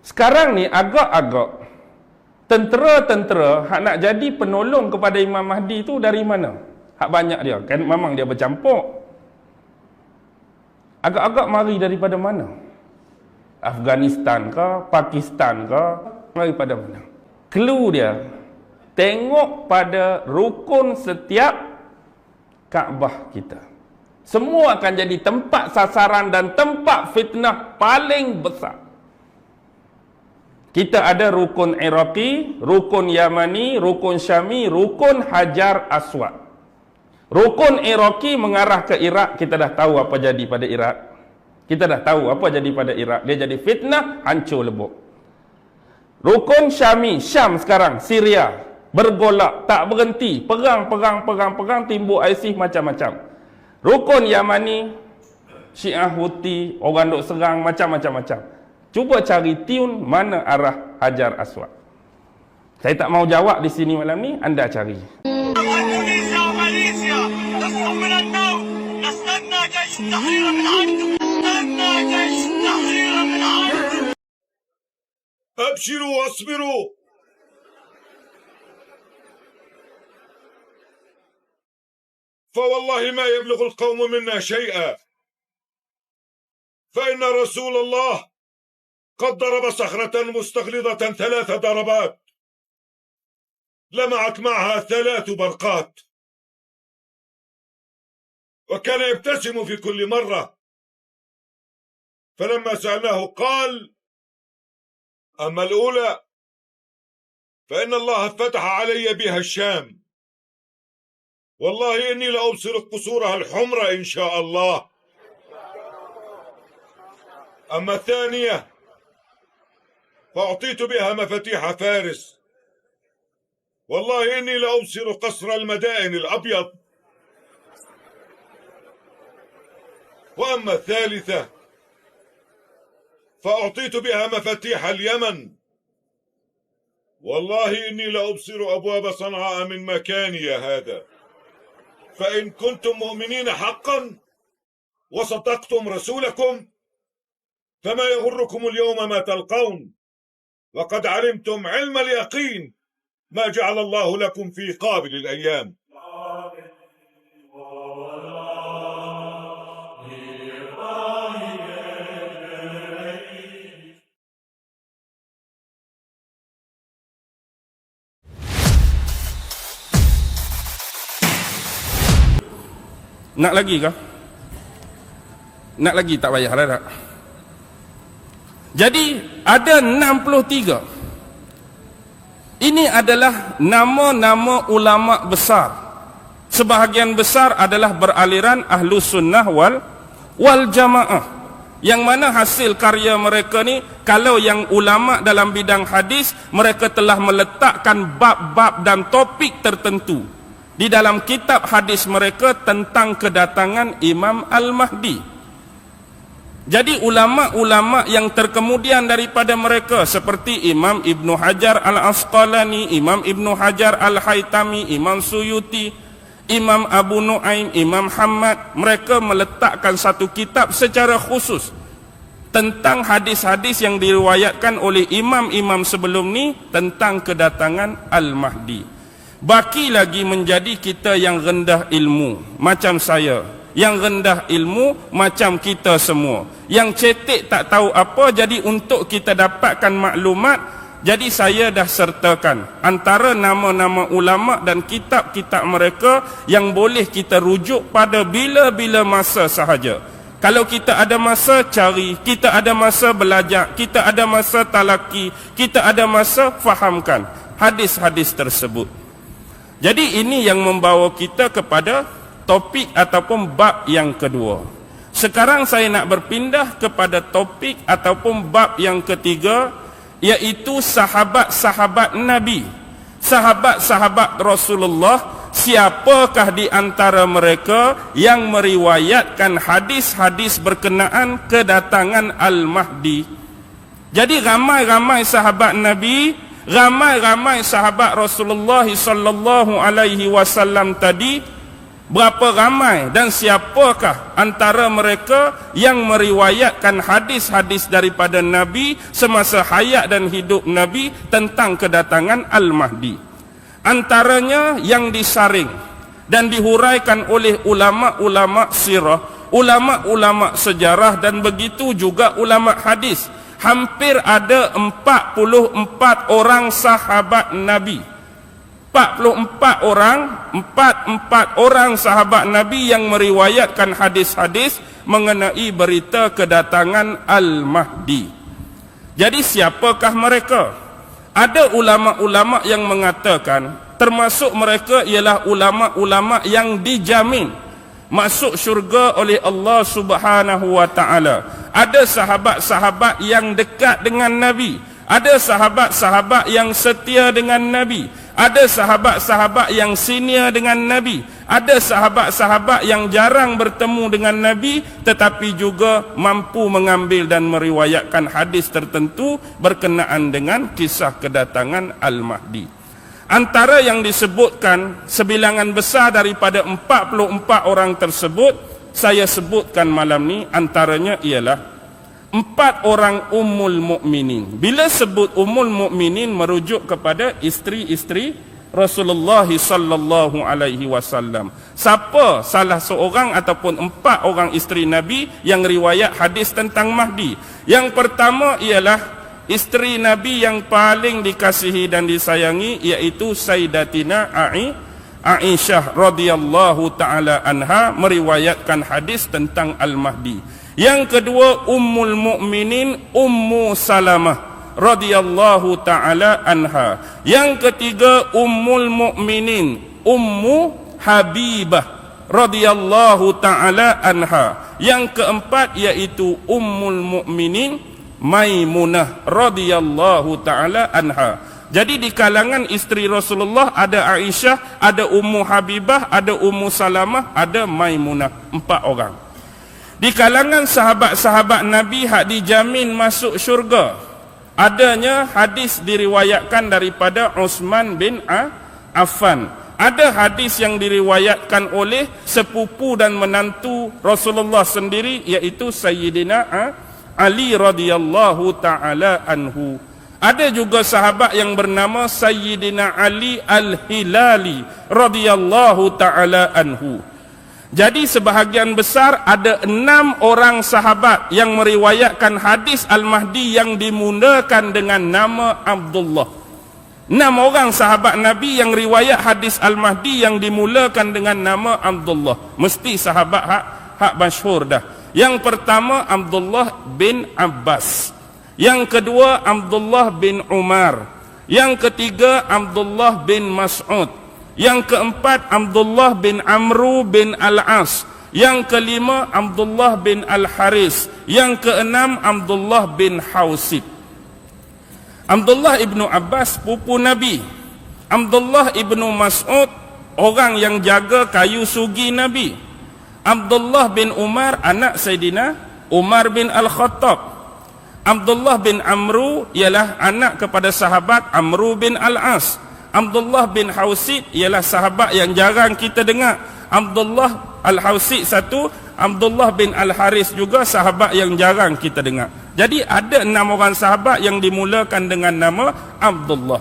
Sekarang ni agak-agak tentera-tentera hak nak jadi penolong kepada Imam Mahdi tu dari mana? Hak banyak dia. Kan memang dia bercampur. Agak-agak mari daripada mana? Afghanistan ke, Pakistan ke, daripada mana? Clue dia tengok pada rukun setiap Kaabah kita. Semua akan jadi tempat sasaran dan tempat fitnah paling besar. Kita ada rukun Iraqi, rukun Yamani, rukun Syami, rukun Hajar Aswad. Rukun Iraqi mengarah ke Iraq, kita dah tahu apa jadi pada Iraq. Kita dah tahu apa jadi pada Iraq. Dia jadi fitnah, hancur lebuk. Rukun Syami, Syam sekarang, Syria. Bergolak, tak berhenti. Perang, perang, perang, perang, timbul ISIS macam-macam. Rukun Yamani, Syiah Houthi, orang duk serang macam-macam-macam. Cuba cari tune mana arah Hajar Aswad. Saya tak mau jawab di sini malam ni, anda cari. ماليزيا وماليزيا تصحوا من النوم نستنى جيش التحرير من عندكم نستنى جيش التحرير من عندكم أبشروا واصبروا فوالله ما يبلغ القوم منا شيئا فإن رسول الله قد ضرب صخرة مستغلظة ثلاث ضربات. لمعت معها ثلاث برقات. وكان يبتسم في كل مرة. فلما سألناه قال أما الأولى؟ فإن الله فتح علي بها الشام. والله إني لأبصر قصورها الحمر إن شاء الله. أما الثانية؟ فأعطيت بها مفاتيح فارس. والله إني لأبصر قصر المدائن الأبيض. وأما الثالثة فأعطيت بها مفاتيح اليمن. والله إني لأبصر أبواب صنعاء من مكاني هذا. فإن كنتم مؤمنين حقا وصدقتم رسولكم فما يغركم اليوم ما تلقون. وقد علمتم علم اليقين ما جعل الله لكم في قابل الأيام Nak lagi kah? Nak lagi tak payah dah tak? Jadi ada 63 Ini adalah nama-nama ulama besar. Sebahagian besar adalah beraliran ahlu sunnah wal, wal jamaah. Yang mana hasil karya mereka ni kalau yang ulama dalam bidang hadis mereka telah meletakkan bab-bab dan topik tertentu di dalam kitab hadis mereka tentang kedatangan Imam Al-Mahdi. Jadi ulama-ulama yang terkemudian daripada mereka seperti Imam Ibn Hajar Al-Asqalani, Imam Ibn Hajar Al-Haytami, Imam Suyuti, Imam Abu Nuaim, Imam Hamad, mereka meletakkan satu kitab secara khusus tentang hadis-hadis yang diriwayatkan oleh imam-imam sebelum ni tentang kedatangan Al-Mahdi. Baki lagi menjadi kita yang rendah ilmu macam saya, yang rendah ilmu macam kita semua. Yang cetek tak tahu apa jadi untuk kita dapatkan maklumat jadi saya dah sertakan antara nama-nama ulama dan kitab-kitab mereka yang boleh kita rujuk pada bila-bila masa sahaja. Kalau kita ada masa cari, kita ada masa belajar, kita ada masa talaki, kita ada masa fahamkan hadis-hadis tersebut. Jadi ini yang membawa kita kepada topik ataupun bab yang kedua. Sekarang saya nak berpindah kepada topik ataupun bab yang ketiga iaitu sahabat-sahabat Nabi. Sahabat-sahabat Rasulullah, siapakah di antara mereka yang meriwayatkan hadis-hadis berkenaan kedatangan Al-Mahdi? Jadi ramai-ramai sahabat Nabi, ramai-ramai sahabat Rasulullah sallallahu alaihi wasallam tadi Berapa ramai dan siapakah antara mereka yang meriwayatkan hadis-hadis daripada Nabi semasa hayat dan hidup Nabi tentang kedatangan Al-Mahdi. Antaranya yang disaring dan dihuraikan oleh ulama-ulama sirah, ulama-ulama sejarah dan begitu juga ulama hadis. Hampir ada 44 orang sahabat Nabi 44 orang, 44 orang sahabat Nabi yang meriwayatkan hadis-hadis mengenai berita kedatangan Al-Mahdi. Jadi siapakah mereka? Ada ulama-ulama yang mengatakan termasuk mereka ialah ulama-ulama yang dijamin masuk syurga oleh Allah Subhanahu wa taala. Ada sahabat-sahabat yang dekat dengan Nabi, ada sahabat-sahabat yang setia dengan Nabi, ada sahabat-sahabat yang senior dengan Nabi. Ada sahabat-sahabat yang jarang bertemu dengan Nabi tetapi juga mampu mengambil dan meriwayatkan hadis tertentu berkenaan dengan kisah kedatangan Al-Mahdi. Antara yang disebutkan sebilangan besar daripada 44 orang tersebut saya sebutkan malam ni antaranya ialah empat orang ummul mukminin. Bila sebut ummul mukminin merujuk kepada isteri-isteri Rasulullah sallallahu alaihi wasallam. Siapa salah seorang ataupun empat orang isteri Nabi yang riwayat hadis tentang Mahdi? Yang pertama ialah isteri Nabi yang paling dikasihi dan disayangi iaitu Sayyidatina Ai Aisyah radhiyallahu taala anha meriwayatkan hadis tentang Al-Mahdi. Yang kedua Ummul Mukminin Ummu Salamah radhiyallahu taala anha. Yang ketiga Ummul Mukminin Ummu Habibah radhiyallahu taala anha. Yang keempat iaitu Ummul Mukminin Maimunah radhiyallahu taala anha. Jadi di kalangan isteri Rasulullah ada Aisyah, ada Ummu Habibah, ada Ummu Salamah, ada Maimunah. Empat orang. Di kalangan sahabat-sahabat Nabi hak dijamin masuk syurga. Adanya hadis diriwayatkan daripada Uthman bin Affan. Ada hadis yang diriwayatkan oleh sepupu dan menantu Rasulullah sendiri iaitu Sayyidina Ali radhiyallahu taala anhu. Ada juga sahabat yang bernama Sayyidina Ali Al-Hilali radhiyallahu taala anhu. Jadi sebahagian besar ada enam orang sahabat yang meriwayatkan hadis Al-Mahdi yang dimulakan dengan nama Abdullah. Enam orang sahabat Nabi yang riwayat hadis Al-Mahdi yang dimulakan dengan nama Abdullah. Mesti sahabat hak, hak masyhur dah. Yang pertama Abdullah bin Abbas. Yang kedua Abdullah bin Umar. Yang ketiga Abdullah bin Mas'ud. Yang keempat Abdullah bin Amru bin Al-As. Yang kelima Abdullah bin Al-Haris. Yang keenam Abdullah bin Hausib. Abdullah ibnu Abbas pupu Nabi. Abdullah ibnu Mas'ud orang yang jaga kayu sugi Nabi. Abdullah bin Umar anak Sayyidina Umar bin Al-Khattab. Abdullah bin Amru ialah anak kepada sahabat Amru bin Al-As. Abdullah bin Hausid ialah sahabat yang jarang kita dengar. Abdullah Al-Hausid satu, Abdullah bin Al-Haris juga sahabat yang jarang kita dengar. Jadi ada enam orang sahabat yang dimulakan dengan nama Abdullah.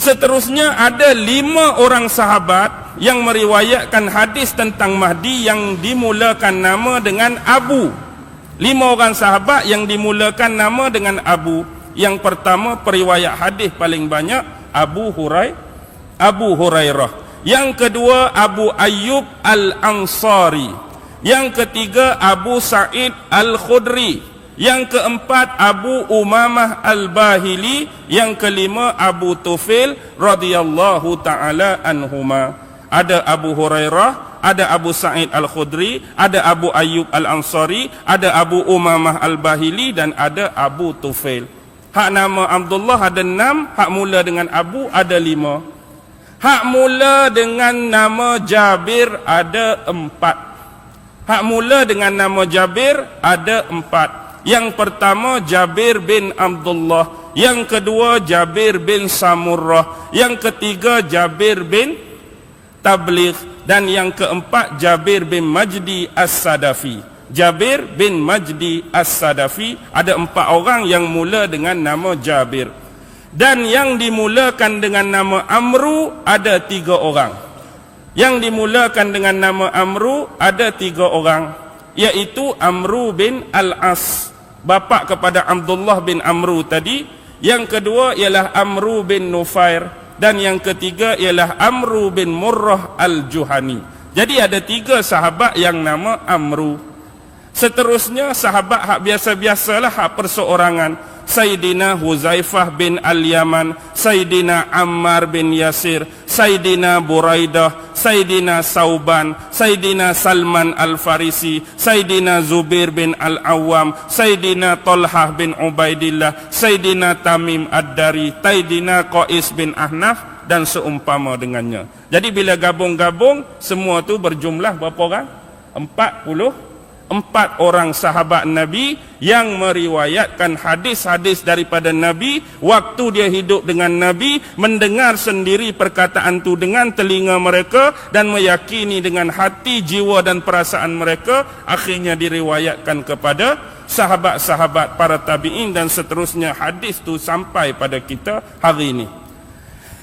Seterusnya ada lima orang sahabat yang meriwayatkan hadis tentang Mahdi yang dimulakan nama dengan Abu. Lima orang sahabat yang dimulakan nama dengan Abu. Yang pertama periwayat hadis paling banyak Abu Hurai Abu Hurairah. Yang kedua Abu Ayyub Al-Ansari. Yang ketiga Abu Sa'id Al-Khudri. Yang keempat Abu Umamah Al-Bahili. Yang kelima Abu Tufail radhiyallahu taala anhuma. Ada Abu Hurairah ada Abu Sa'id Al-Khudri, ada Abu Ayyub Al-Ansari, ada Abu Umamah Al-Bahili dan ada Abu Tufail. Hak nama Abdullah ada enam, hak mula dengan Abu ada lima. Hak mula dengan nama Jabir ada empat. Hak mula dengan nama Jabir ada empat. Yang pertama Jabir bin Abdullah. Yang kedua Jabir bin Samurrah. Yang ketiga Jabir bin tabligh dan yang keempat Jabir bin Majdi As-Sadafi. Jabir bin Majdi As-Sadafi ada empat orang yang mula dengan nama Jabir. Dan yang dimulakan dengan nama Amru ada tiga orang. Yang dimulakan dengan nama Amru ada tiga orang. Iaitu Amru bin Al-As. Bapa kepada Abdullah bin Amru tadi. Yang kedua ialah Amru bin Nufair. Dan yang ketiga ialah Amru bin Murrah Al-Juhani. Jadi ada tiga sahabat yang nama Amru. Seterusnya sahabat hak biasa-biasalah hak perseorangan. Sayyidina Huzaifah bin Al-Yaman, Sayyidina Ammar bin Yasir, Sayyidina Buraidah, Sayyidina Sauban, Sayyidina Salman Al-Farisi, Sayyidina Zubir bin Al-Awwam, Sayyidina Talhah bin Ubaidillah, Sayyidina Tamim Ad-Dari, Sayyidina Qais bin Ahnaf dan seumpama dengannya. Jadi bila gabung-gabung semua tu berjumlah berapa orang? 40 empat orang sahabat Nabi yang meriwayatkan hadis-hadis daripada Nabi waktu dia hidup dengan Nabi mendengar sendiri perkataan tu dengan telinga mereka dan meyakini dengan hati, jiwa dan perasaan mereka akhirnya diriwayatkan kepada sahabat-sahabat para tabi'in dan seterusnya hadis tu sampai pada kita hari ini.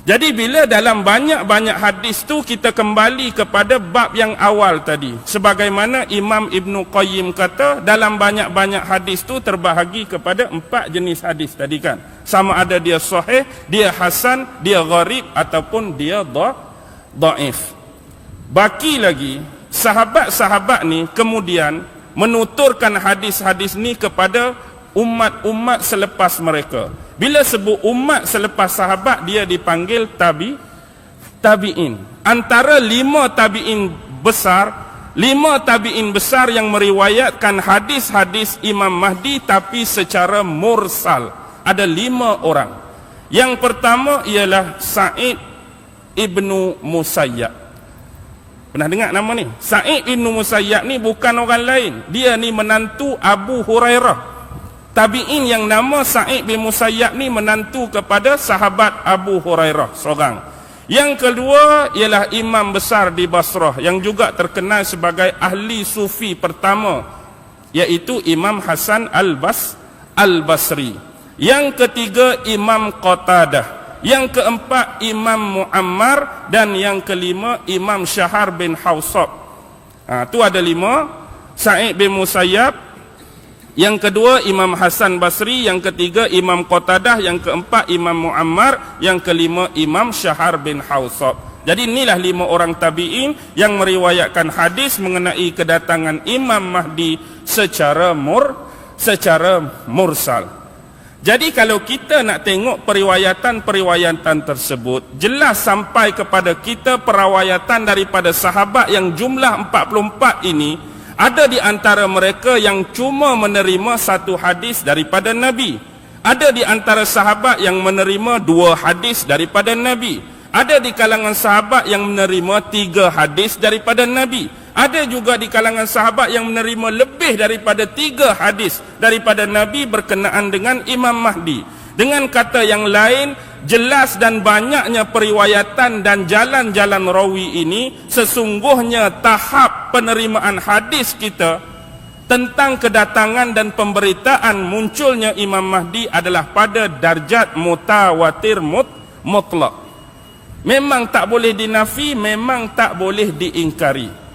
Jadi bila dalam banyak-banyak hadis tu kita kembali kepada bab yang awal tadi. Sebagaimana Imam Ibn Qayyim kata dalam banyak-banyak hadis tu terbahagi kepada empat jenis hadis tadi kan. Sama ada dia sahih, dia hasan, dia gharib ataupun dia da daif. Baki lagi sahabat-sahabat ni kemudian menuturkan hadis-hadis ni kepada umat-umat selepas mereka. Bila sebut umat selepas sahabat dia dipanggil tabi tabiin. Antara lima tabiin besar, lima tabiin besar yang meriwayatkan hadis-hadis Imam Mahdi tapi secara mursal. Ada lima orang. Yang pertama ialah Sa'id ibnu Musayyab. Pernah dengar nama ni? Sa'id ibnu Musayyab ni bukan orang lain. Dia ni menantu Abu Hurairah tabi'in yang nama Sa'id bin Musayyab ni menantu kepada sahabat Abu Hurairah seorang. Yang kedua ialah imam besar di Basrah yang juga terkenal sebagai ahli sufi pertama iaitu Imam Hasan Al-Bas Al-Basri. Yang ketiga Imam Qatadah. Yang keempat Imam Muammar dan yang kelima Imam Syahar bin Hawsab. Ha, tu ada lima. Sa'id bin Musayyab, yang kedua Imam Hasan Basri, yang ketiga Imam Qatadah, yang keempat Imam Muammar, yang kelima Imam Syahar bin Hawsab. Jadi inilah lima orang tabi'in yang meriwayatkan hadis mengenai kedatangan Imam Mahdi secara mur secara mursal. Jadi kalau kita nak tengok periwayatan-periwayatan tersebut, jelas sampai kepada kita periwayatan daripada sahabat yang jumlah 44 ini ada di antara mereka yang cuma menerima satu hadis daripada Nabi. Ada di antara sahabat yang menerima dua hadis daripada Nabi. Ada di kalangan sahabat yang menerima tiga hadis daripada Nabi. Ada juga di kalangan sahabat yang menerima lebih daripada tiga hadis daripada Nabi berkenaan dengan Imam Mahdi. Dengan kata yang lain, jelas dan banyaknya periwayatan dan jalan-jalan rawi ini sesungguhnya tahap penerimaan hadis kita tentang kedatangan dan pemberitaan munculnya Imam Mahdi adalah pada darjat mutawatir mut, mutlak. Memang tak boleh dinafi, memang tak boleh diingkari.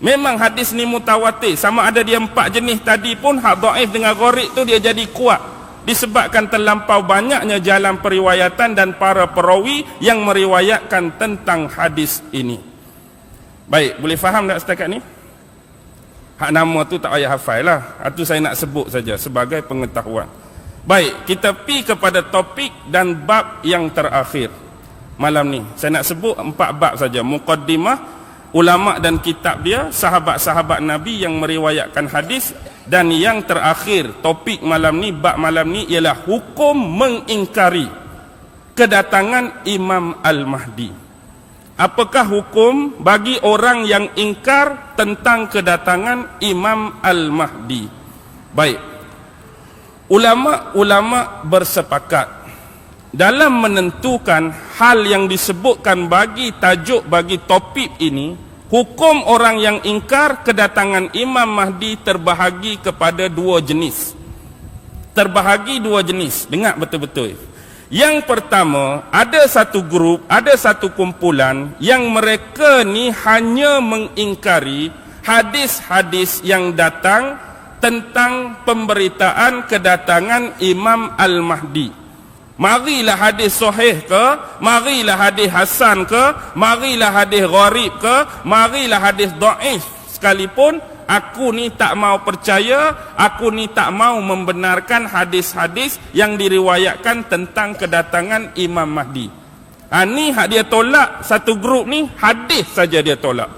Memang hadis ni mutawatir. Sama ada dia empat jenis tadi pun, hak daif dengan ghorik tu dia jadi kuat disebabkan terlampau banyaknya jalan periwayatan dan para perawi yang meriwayatkan tentang hadis ini. Baik, boleh faham tak setakat ni? Hak nama tu tak payah hafal lah. Itu saya nak sebut saja sebagai pengetahuan. Baik, kita pi kepada topik dan bab yang terakhir malam ni. Saya nak sebut empat bab saja. Muqaddimah, ulama dan kitab dia, sahabat-sahabat Nabi yang meriwayatkan hadis dan yang terakhir topik malam ni bab malam ni ialah hukum mengingkari kedatangan Imam Al-Mahdi. Apakah hukum bagi orang yang ingkar tentang kedatangan Imam Al-Mahdi? Baik. Ulama-ulama bersepakat dalam menentukan hal yang disebutkan bagi tajuk bagi topik ini hukum orang yang ingkar kedatangan Imam Mahdi terbahagi kepada dua jenis. Terbahagi dua jenis. Dengar betul-betul. Yang pertama ada satu grup ada satu kumpulan yang mereka ni hanya mengingkari hadis-hadis yang datang tentang pemberitaan kedatangan Imam Al-Mahdi Marilah hadis sahih ke, marilah hadis hasan ke, marilah hadis gharib ke, marilah hadis dhaif sekalipun aku ni tak mau percaya, aku ni tak mau membenarkan hadis-hadis yang diriwayatkan tentang kedatangan Imam Mahdi. Ha, ni hak dia tolak. Satu grup ni hadis saja dia tolak.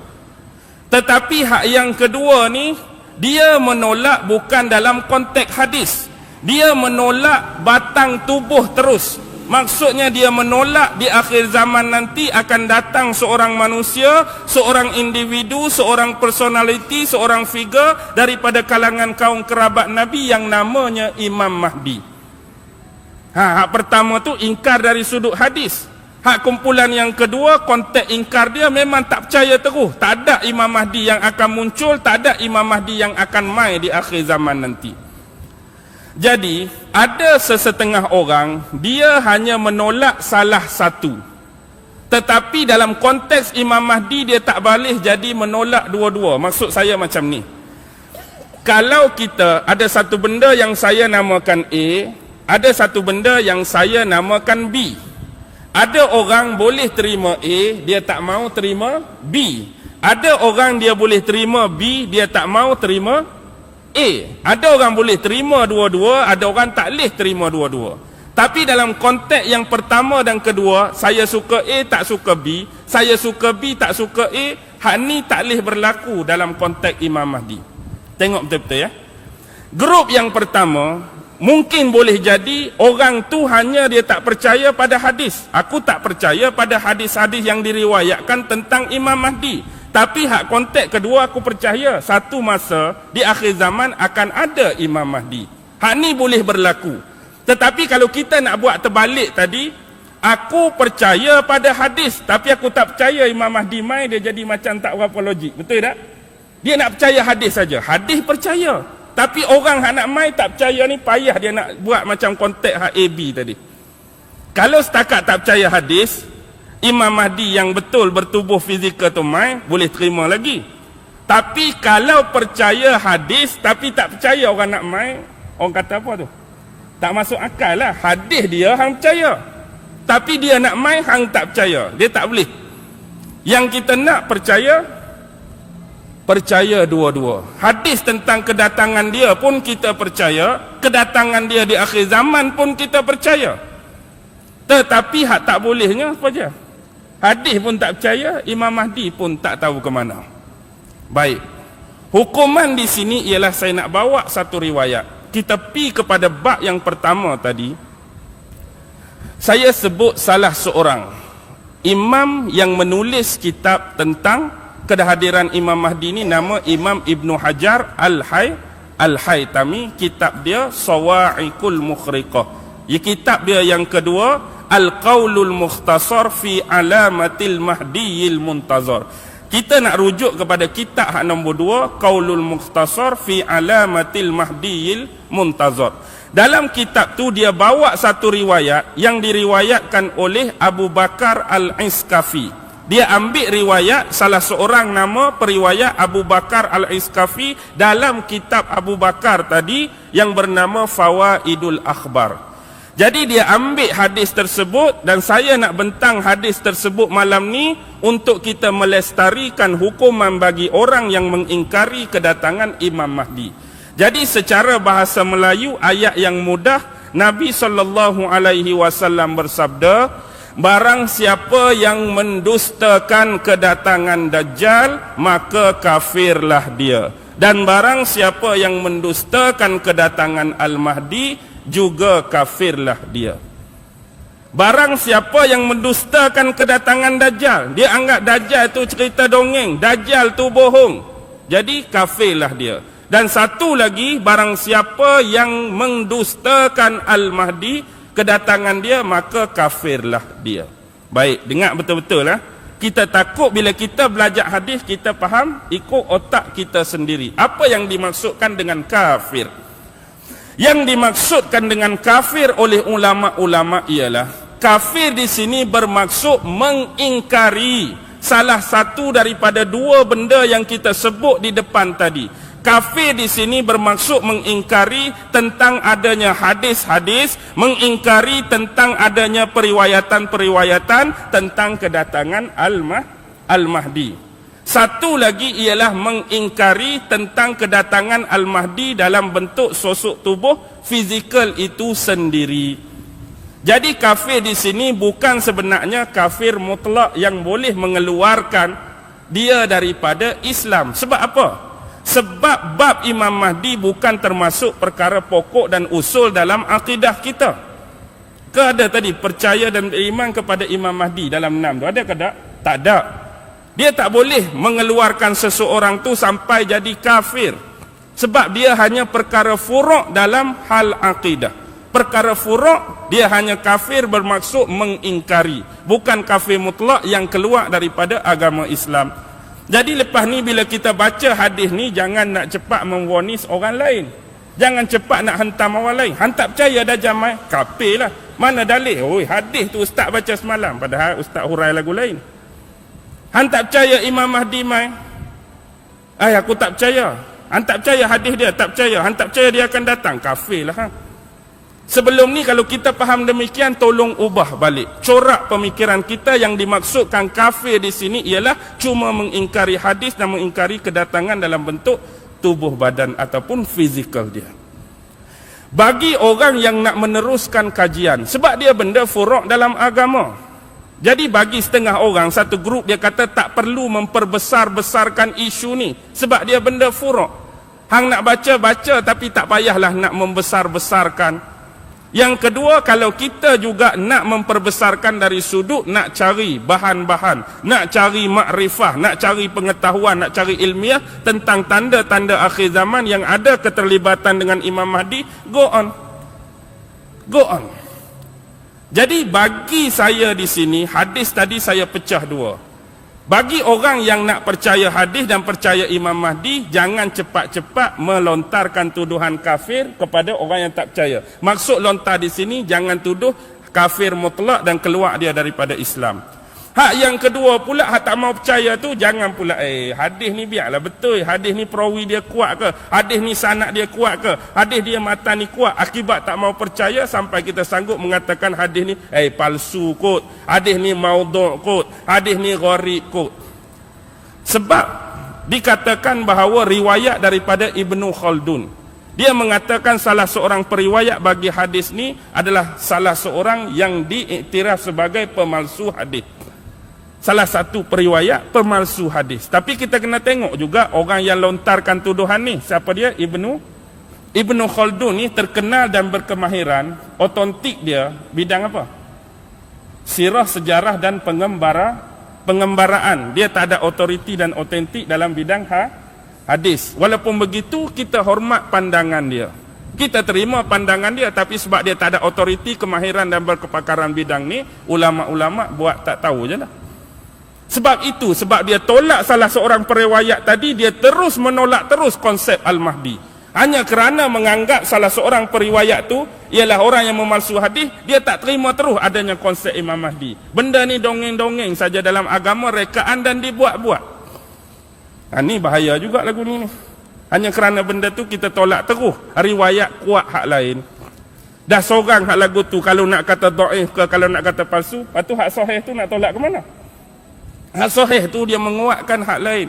Tetapi hak yang kedua ni dia menolak bukan dalam konteks hadis dia menolak batang tubuh terus. Maksudnya dia menolak di akhir zaman nanti akan datang seorang manusia seorang individu seorang personality seorang figure daripada kalangan kaum kerabat nabi yang namanya Imam Mahdi. Ha hak pertama tu ingkar dari sudut hadis. Hak kumpulan yang kedua konteks ingkar dia memang tak percaya terus tak ada Imam Mahdi yang akan muncul tak ada Imam Mahdi yang akan mai di akhir zaman nanti jadi, ada sesetengah orang, dia hanya menolak salah satu. Tetapi dalam konteks Imam Mahdi, dia tak boleh jadi menolak dua-dua. Maksud saya macam ni. Kalau kita ada satu benda yang saya namakan A, ada satu benda yang saya namakan B. Ada orang boleh terima A, dia tak mau terima B. Ada orang dia boleh terima B, dia tak mau terima A. Ada orang boleh terima dua-dua, ada orang tak boleh terima dua-dua. Tapi dalam konteks yang pertama dan kedua, saya suka A, tak suka B. Saya suka B, tak suka A. Hak ni tak boleh berlaku dalam konteks Imam Mahdi. Tengok betul-betul ya. Grup yang pertama, mungkin boleh jadi orang tu hanya dia tak percaya pada hadis. Aku tak percaya pada hadis-hadis yang diriwayatkan tentang Imam Mahdi. Tapi hak konteks kedua aku percaya satu masa di akhir zaman akan ada Imam Mahdi. Hak ni boleh berlaku. Tetapi kalau kita nak buat terbalik tadi, aku percaya pada hadis tapi aku tak percaya Imam Mahdi mai dia jadi macam tak berapa logik. Betul tak? Dia nak percaya hadis saja. Hadis percaya. Tapi orang hak nak mai tak percaya ni payah dia nak buat macam konteks hak AB tadi. Kalau setakat tak percaya hadis, Imam Mahdi yang betul bertubuh fizikal tu mai boleh terima lagi. Tapi kalau percaya hadis tapi tak percaya orang nak mai, orang kata apa tu? Tak masuk akal lah. Hadis dia hang percaya. Tapi dia nak mai hang tak percaya. Dia tak boleh. Yang kita nak percaya percaya dua-dua. Hadis tentang kedatangan dia pun kita percaya, kedatangan dia di akhir zaman pun kita percaya. Tetapi hak tak bolehnya apa je? Hadis pun tak percaya, Imam Mahdi pun tak tahu ke mana. Baik. Hukuman di sini ialah saya nak bawa satu riwayat. Kita pi kepada bab yang pertama tadi. Saya sebut salah seorang imam yang menulis kitab tentang kehadiran Imam Mahdi ini nama Imam Ibnu Hajar Al-Hay Al-Haytami kitab dia Sawa'iqul Mukhriqah. Ya kitab dia yang kedua Al-Qawlul Mukhtasar fi Alamatil Mahdiyil Muntazar. Kita nak rujuk kepada kitab hak nombor dua, Qawlul Mukhtasar fi Alamatil Mahdiyil Muntazar. Dalam kitab tu dia bawa satu riwayat yang diriwayatkan oleh Abu Bakar Al-Iskafi. Dia ambil riwayat salah seorang nama periwayat Abu Bakar Al-Iskafi dalam kitab Abu Bakar tadi yang bernama Fawaidul Akhbar. Jadi dia ambil hadis tersebut dan saya nak bentang hadis tersebut malam ni untuk kita melestarikan hukuman bagi orang yang mengingkari kedatangan Imam Mahdi. Jadi secara bahasa Melayu ayat yang mudah Nabi sallallahu alaihi wasallam bersabda barang siapa yang mendustakan kedatangan dajjal maka kafirlah dia dan barang siapa yang mendustakan kedatangan al-mahdi juga kafirlah dia. Barang siapa yang mendustakan kedatangan Dajjal, dia anggap Dajjal itu cerita dongeng, Dajjal itu bohong. Jadi kafirlah dia. Dan satu lagi, barang siapa yang mendustakan Al-Mahdi, kedatangan dia maka kafirlah dia baik dengar betul-betul lah kita takut bila kita belajar hadis kita faham ikut otak kita sendiri apa yang dimaksudkan dengan kafir yang dimaksudkan dengan kafir oleh ulama-ulama ialah kafir di sini bermaksud mengingkari salah satu daripada dua benda yang kita sebut di depan tadi. Kafir di sini bermaksud mengingkari tentang adanya hadis-hadis, mengingkari tentang adanya periwayatan-periwayatan tentang kedatangan Al-Mah, Al-Mahdi. Satu lagi ialah mengingkari tentang kedatangan Al-Mahdi dalam bentuk sosok tubuh fizikal itu sendiri. Jadi kafir di sini bukan sebenarnya kafir mutlak yang boleh mengeluarkan dia daripada Islam. Sebab apa? Sebab bab Imam Mahdi bukan termasuk perkara pokok dan usul dalam akidah kita. Ke ada tadi percaya dan beriman kepada Imam Mahdi dalam enam tu? Ada ke tak? Tak ada. Dia tak boleh mengeluarkan seseorang tu sampai jadi kafir. Sebab dia hanya perkara furuk dalam hal akidah. Perkara furuk dia hanya kafir bermaksud mengingkari. Bukan kafir mutlak yang keluar daripada agama Islam. Jadi lepas ni bila kita baca hadis ni jangan nak cepat memvonis orang lain. Jangan cepat nak hentam orang lain. Hantar percaya dah jamai kafir lah. Mana dalih oi hadis tu ustaz baca semalam. Padahal ustaz hurai lagu lain hantar percaya Imam Mahdi mai ay aku tak percaya hantar percaya hadis dia tak percaya hantar percaya dia akan datang kafir lah ha? Sebelum ni kalau kita faham demikian tolong ubah balik. Corak pemikiran kita yang dimaksudkan kafir di sini ialah cuma mengingkari hadis dan mengingkari kedatangan dalam bentuk tubuh badan ataupun fizikal dia. Bagi orang yang nak meneruskan kajian sebab dia benda furuk dalam agama. Jadi bagi setengah orang satu grup dia kata tak perlu memperbesar-besarkan isu ni sebab dia benda furuk. Hang nak baca baca tapi tak payahlah nak membesar-besarkan yang kedua, kalau kita juga nak memperbesarkan dari sudut, nak cari bahan-bahan, nak cari makrifah, nak cari pengetahuan, nak cari ilmiah tentang tanda-tanda akhir zaman yang ada keterlibatan dengan Imam Mahdi, go on. Go on. Jadi bagi saya di sini, hadis tadi saya pecah dua. Bagi orang yang nak percaya hadis dan percaya Imam Mahdi, jangan cepat-cepat melontarkan tuduhan kafir kepada orang yang tak percaya. Maksud lontar di sini, jangan tuduh kafir mutlak dan keluar dia daripada Islam. Hak yang kedua pula, hak tak mau percaya tu, jangan pula, eh, hadis ni biarlah betul. Hadis ni perawi dia kuat ke? Hadis ni sanak dia kuat ke? Hadis dia mata ni kuat. Akibat tak mau percaya sampai kita sanggup mengatakan hadis ni, eh, palsu kot. Hadis ni mauduk kot. Hadis ni gharib kot. Sebab, dikatakan bahawa riwayat daripada Ibnu Khaldun, dia mengatakan salah seorang periwayat bagi hadis ni adalah salah seorang yang diiktiraf sebagai pemalsu hadis salah satu periwayat pemalsu hadis. Tapi kita kena tengok juga orang yang lontarkan tuduhan ni. Siapa dia? Ibnu Ibnu Khaldun ni terkenal dan berkemahiran. Otentik dia bidang apa? Sirah sejarah dan pengembara pengembaraan. Dia tak ada otoriti dan otentik dalam bidang ha, hadis. Walaupun begitu kita hormat pandangan dia. Kita terima pandangan dia tapi sebab dia tak ada otoriti, kemahiran dan berkepakaran bidang ni, ulama-ulama buat tak tahu je lah. Sebab itu, sebab dia tolak salah seorang periwayat tadi, dia terus menolak terus konsep Al-Mahdi. Hanya kerana menganggap salah seorang periwayat tu ialah orang yang memalsu hadis, dia tak terima terus adanya konsep Imam Mahdi. Benda ni dongeng-dongeng saja dalam agama, rekaan dan dibuat-buat. Ha, ni bahaya juga lagu ni. Hanya kerana benda tu kita tolak terus riwayat kuat hak lain. Dah seorang hak lagu tu kalau nak kata do'if ke kalau nak kata palsu, lepas tu hak sahih tu nak tolak ke mana? Hak sahih tu dia menguatkan hak lain.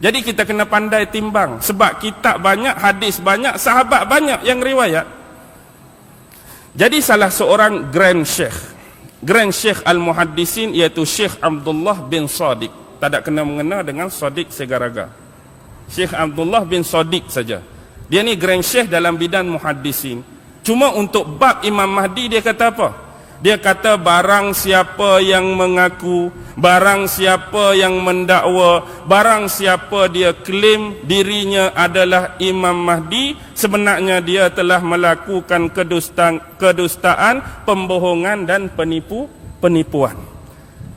Jadi kita kena pandai timbang. Sebab kitab banyak, hadis banyak, sahabat banyak yang riwayat. Jadi salah seorang Grand Sheikh. Grand Sheikh Al-Muhaddisin iaitu Sheikh Abdullah bin Sadiq. Tak ada kena mengena dengan Sadiq Segaraga. Sheikh Abdullah bin Sadiq saja. Dia ni Grand Sheikh dalam bidang Muhaddisin. Cuma untuk bab Imam Mahdi dia kata apa? Dia kata barang siapa yang mengaku, barang siapa yang mendakwa, barang siapa dia klaim dirinya adalah Imam Mahdi, sebenarnya dia telah melakukan kedustaan, kedustaan pembohongan dan penipu penipuan.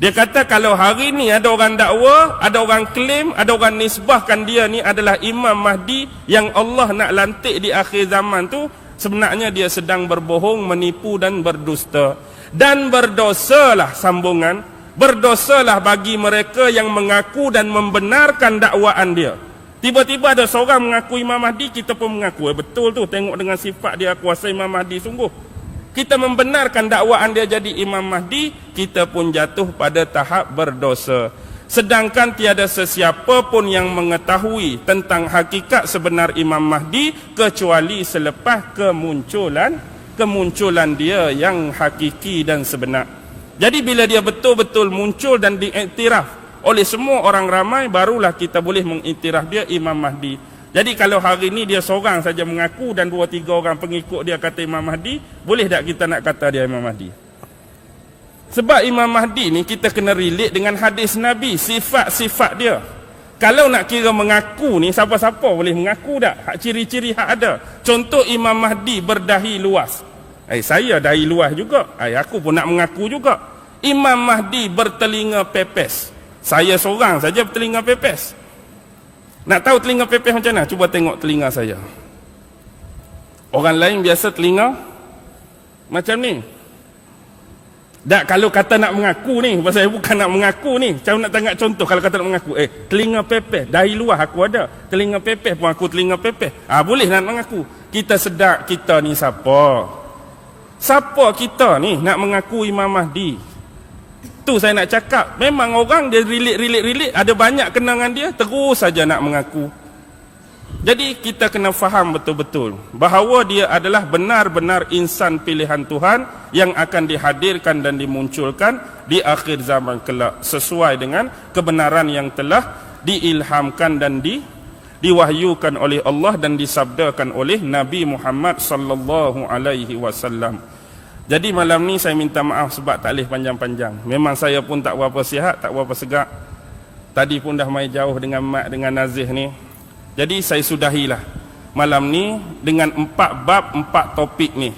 Dia kata kalau hari ni ada orang dakwa, ada orang klaim, ada orang nisbahkan dia ni adalah Imam Mahdi yang Allah nak lantik di akhir zaman tu, sebenarnya dia sedang berbohong, menipu dan berdusta dan berdosalah sambungan berdosalah bagi mereka yang mengaku dan membenarkan dakwaan dia. Tiba-tiba ada seorang mengaku Imam Mahdi kita pun mengaku. Eh, betul tu tengok dengan sifat dia kuasa Imam Mahdi sungguh. Kita membenarkan dakwaan dia jadi Imam Mahdi kita pun jatuh pada tahap berdosa. Sedangkan tiada sesiapa pun yang mengetahui tentang hakikat sebenar Imam Mahdi kecuali selepas kemunculan kemunculan dia yang hakiki dan sebenar. Jadi bila dia betul-betul muncul dan diiktiraf oleh semua orang ramai barulah kita boleh mengiktiraf dia Imam Mahdi. Jadi kalau hari ini dia seorang saja mengaku dan dua tiga orang pengikut dia kata Imam Mahdi, boleh tak kita nak kata dia Imam Mahdi? Sebab Imam Mahdi ni kita kena relate dengan hadis Nabi, sifat-sifat dia. Kalau nak kira mengaku ni siapa-siapa boleh mengaku tak? Hak ciri-ciri hak ada. Contoh Imam Mahdi berdahi luas. Eh saya dahi luas juga. Eh aku pun nak mengaku juga. Imam Mahdi bertelinga pepes. Saya seorang saja bertelinga pepes. Nak tahu telinga pepes macam mana? Cuba tengok telinga saya. Orang lain biasa telinga macam ni. Tak kalau kata nak mengaku ni, pasal bukan nak mengaku ni. Saya nak tengok contoh kalau kata nak mengaku. Eh, telinga pepeh, dari luar aku ada. Telinga pepeh pun aku telinga pepeh. Ah boleh nak mengaku. Kita sedar kita ni siapa? Siapa kita ni nak mengaku Imam Mahdi? Tu saya nak cakap. Memang orang dia relate-relate-relate. Ada banyak kenangan dia. Terus saja nak mengaku. Jadi kita kena faham betul-betul bahawa dia adalah benar-benar insan pilihan Tuhan yang akan dihadirkan dan dimunculkan di akhir zaman kelak sesuai dengan kebenaran yang telah diilhamkan dan di diwahyukan oleh Allah dan disabdakan oleh Nabi Muhammad sallallahu alaihi wasallam. Jadi malam ni saya minta maaf sebab tak boleh panjang-panjang. Memang saya pun tak berapa sihat, tak berapa segak. Tadi pun dah mai jauh dengan mak dengan Nazih ni. Jadi saya sudahilah malam ni dengan empat bab, empat topik ni.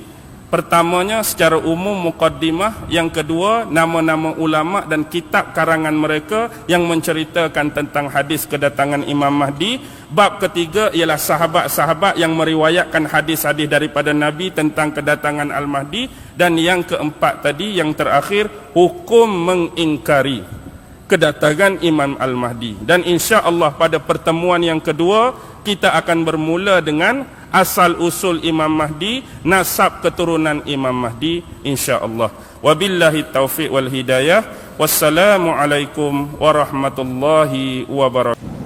Pertamanya secara umum mukaddimah, yang kedua nama-nama ulama dan kitab karangan mereka yang menceritakan tentang hadis kedatangan Imam Mahdi. Bab ketiga ialah sahabat-sahabat yang meriwayatkan hadis-hadis daripada Nabi tentang kedatangan Al-Mahdi dan yang keempat tadi yang terakhir hukum mengingkari kedatangan Imam Al-Mahdi. Dan insya Allah pada pertemuan yang kedua, kita akan bermula dengan asal usul Imam Mahdi, nasab keturunan Imam Mahdi, insya Allah. Wabillahi taufiq wal hidayah. Wassalamualaikum warahmatullahi wabarakatuh.